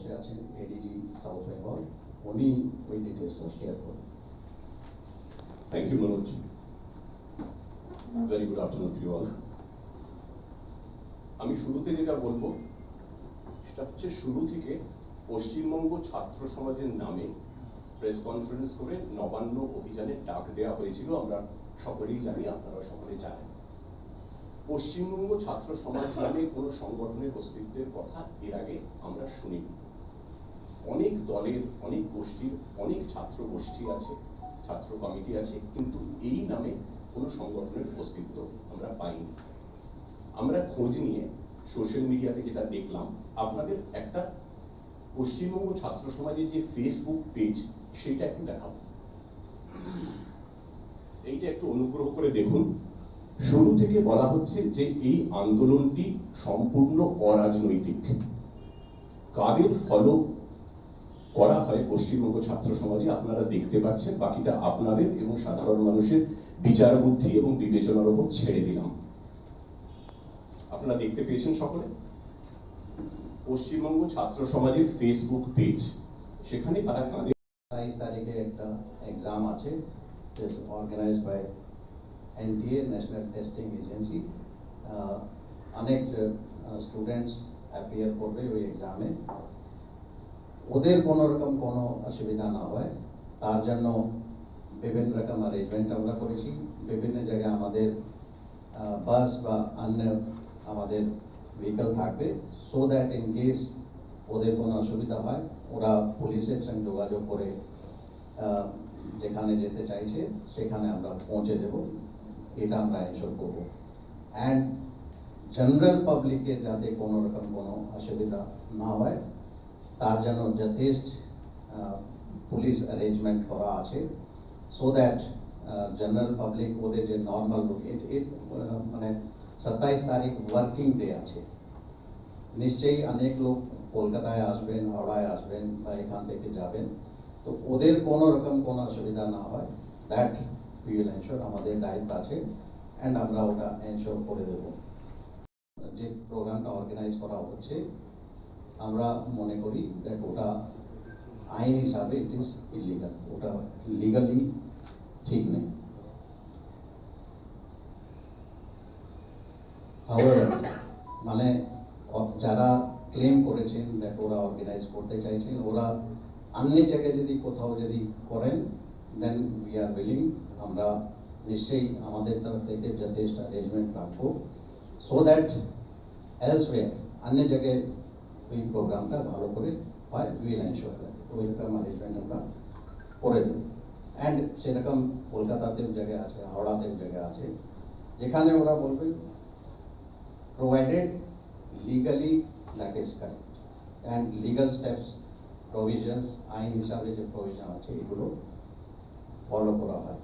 বসে আছেন ADG south Bengal উনি ওই ডিটেলসটা শেয়ার করবেন you, Manoj. Very good afternoon to you all. আমি শুরুতে যেটা বলব সেটা হচ্ছে শুরু থেকে পশ্চিমবঙ্গ ছাত্র সমাজের নামে প্রেস কনফারেন্স করে নবান্ন অভিযানে ডাক দেওয়া হয়েছিল আমরা সকলেই জানি আপনারা সকলে জানেন পশ্চিমবঙ্গ ছাত্র সমাজ নামে কোনো সংগঠনের অস্তিত্বের কথা এর আগে আমরা শুনিনি অনেক দলের, অনেক গোষ্ঠীর, অনেক ছাত্র গোষ্ঠী আছে, ছাত্র কমিটি আছে, কিন্তু এই নামে কোনো সংগঠনের অস্তিত্ব আমরা পাইনি। আমরা খোঁজ নিয়ে সোশ্যাল মিডিয়াতে যেটা দেখলাম, আপনাদের একটা পশ্চিমবঙ্গ ছাত্র সমাজের যে ফেসবুক পেজ সেটা একটু দেখাবো এইটা একটু অনুগ্রহ করে দেখুন। শুরু থেকে বলা হচ্ছে যে এই আন্দোলনটি সম্পূর্ণ অরাজনৈতিক। কাদের ফলো করা হয় পশ্চিমবঙ্গ ছাত্র সমাজে। আপনারা দেখতে পাচ্ছেন, বাকিটা আপনাদের এবং সাধারণ মানুষের বিচার বুদ্ধি এবং বিবেচনার উপর ছেড়ে দিলাম। আপনারা দেখতে পেয়েছেন সকলে? পশ্চিমবঙ্গ ছাত্র সমাজের ফেসবুক পেজ সেখানে তারা কাঁদে সাতাইশ তারিখে একটা এক্সাম আছে organise by NTA national testing agency অনেক স্টুডেন্টস অ্যাপিয়ার করবে ওই এক্সামে ওদের কোনো রকম কোনো অসুবিধা না হয়। তার জন্য বিভিন্ন রকম অ্যারেঞ্জমেন্ট আমরা করেছি। বিভিন্ন জায়গায় আমাদের বাস বা অন্য আমাদের ভেহিকল থাকবে। সো দ্যাট ইন কেস ওদের কোনো অসুবিধা হয়, ওরা পুলিশের সঙ্গে যোগাযোগ করে যেখানে যেতে চাইছে, সেখানে আমরা পৌঁছে দেব। এটা আমরা এনশোর করব। অ্যান্ড জেনারেল পাবলিকের যাতে কোনো রকম কোনো অসুবিধা না হয় তার জন্য যথেষ্ট পুলিশ অ্যারেঞ্জমেন্ট করা আছে সো দ্যাট জেনারেল পাবলিক ওদের যে নর্মাল মানে সাতাইশ তারিখ ওয়ার্কিং ডে আছে। নিশ্চয়ই অনেক লোক কলকাতায় আসবেন, হাওড়ায় আসবেন বা এখান থেকে যাবেন, তো ওদের কোনো রকম কোনো অসুবিধা না হয়। দ্যাট উই উইল এনশোর আমাদের দায়িত্ব আছে অ্যান্ড আমরা ওটা এনশোর করে দেব। যে প্রোগ্রামটা অর্গানাইজ করা হচ্ছে আমরা মনে করি দ্যাট ওটা আইন হিসাবে ইট ইজ ইলিগাল ওটা লিগালি ঠিক নেই। However, মানে অ- যারা ক্লেম করেছেন দেখ ওরা অর্গানাইজ করতে চাইছেন ওরা অন্য জায়গায় যদি কোথাও যদি করেন দেন উই আর উইলিং আমরা নিশ্চয়ই আমাদের তরফ থেকে যথেষ্ট অ্যারেঞ্জমেন্ট রাখব। সো দ্যাট এলসওয়্যার অন্য জায়গায় ওই প্রোগ্রামটা ভালো করে হয় উইল এনশোর ওইরকম অ্যারেঞ্জমেন্ট আমরা করে দেব। অ্যান্ড সেরকম কলকাতাতেও জায়গায় আছে, হাওড়াতেও জায়গা আছে। যেখানে ওরা বলবে, provided legally that is correct. And legal steps, provisions, আইন হিসাবে যে প্রভিশন আছে, এগুলো ফলো করা হয়।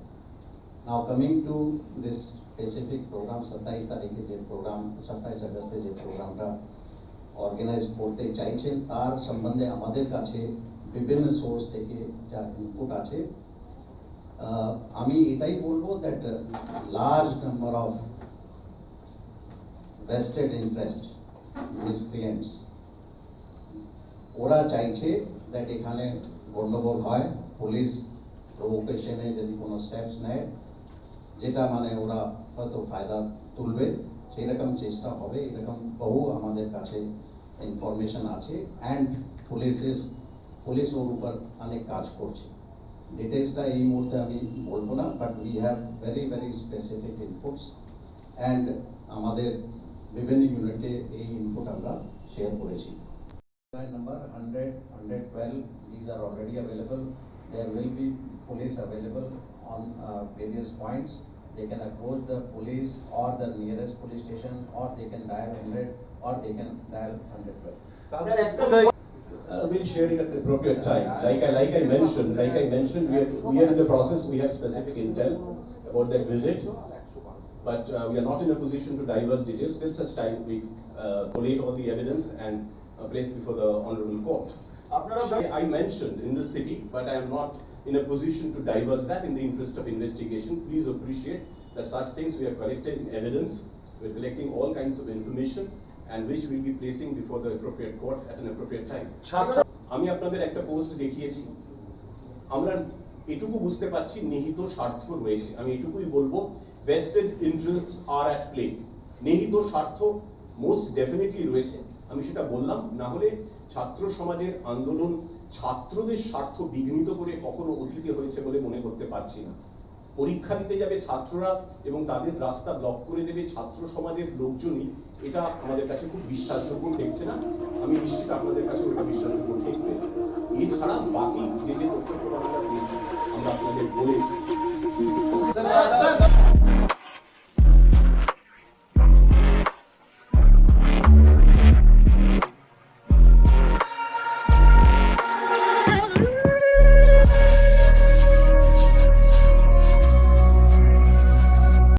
Now coming to this specific programme সাতাইশ তারিখে যে প্রোগ্রাম সাতাইশ আগস্টে যে প্রোগ্রামটা অর্গানাইজ করতে চাইছেন তার সম্বন্ধে আমাদের কাছে বিভিন্ন সোর্স থেকে যা ইনপুট আছে। আমি এটাই বলব that large number of vested interest miscreants, ওরা চাইছে দ্যাট এখানে গন্ডগোল হয় পুলিশ প্রভোকেশনে যদি কোনো স্টেপস নেয়, যেটা মানে ওরা হয়তো ফায়দা তুলবে। সেই রকম চেষ্টা হবে, এরকম বহু আমাদের কাছে ইনফরমেশন আছে অ্যান্ড পুলিশের পুলিশ ওর উপর অনেক কাজ করছে। ডিটেলসটা এই মুহূর্তে আমি বলব না but we have very very specific inputs and আমাদের বিভিন্ন ইউনিটে এই ইনপুট আমরা শেয়ার করেছি। Number hundred hundred twelve these are already available there will be police available on various points they can approach the police or the nearest police station or they can dial 100 or they can dial 112. Uh, we'll share it at the appropriate time. Like I, like I mentioned, like I mentioned, we are, we are in the process, we have specific intel about that visit, but uh, we are not in a position to divulge details till such time we uh, collate all the evidence and uh, place before the Honorable Court. I mentioned in the city, but I am not in a position to divulge that in the interest of investigation. Please appreciate that such things we are collecting evidence, we are collecting all kinds of information, and which we'll be placing before the appropriate court at an appropriate time. আমি আপনাদের একটা post দেখিয়েছি আমরা এটুকু বুঝতে পারছি নিহিত স্বার্থ রয়েছে আমি এটুকুই বলব vested interest are at play নিহিত স্বার্থ মোস্ট ডেফিনেটলি রয়েছে আমি সেটা বললাম না হলে ছাত্র সমাজের আন্দোলন ছাত্রদের স্বার্থ বিঘ্নিত করে কখনো অতীতে হয়েছে বলে মনে করতে পারছি না। পরীক্ষা দিতে যাবে ছাত্ররা এবং তাদের রাস্তা ব্লক করে দেবে ছাত্র সমাজের লোকজনই। এটা আমাদের কাছে খুব বিশ্বাসযোগ্য ঠেকছে না? আমি নিশ্চিত আপনাদের কাছে ওটা বিশ্বাসযোগ্য ঠেকবে এছাড়া বাকি যে যে তথ্য প্রমাণ পেয়েছি, আমরা আপনাদের বলেছি।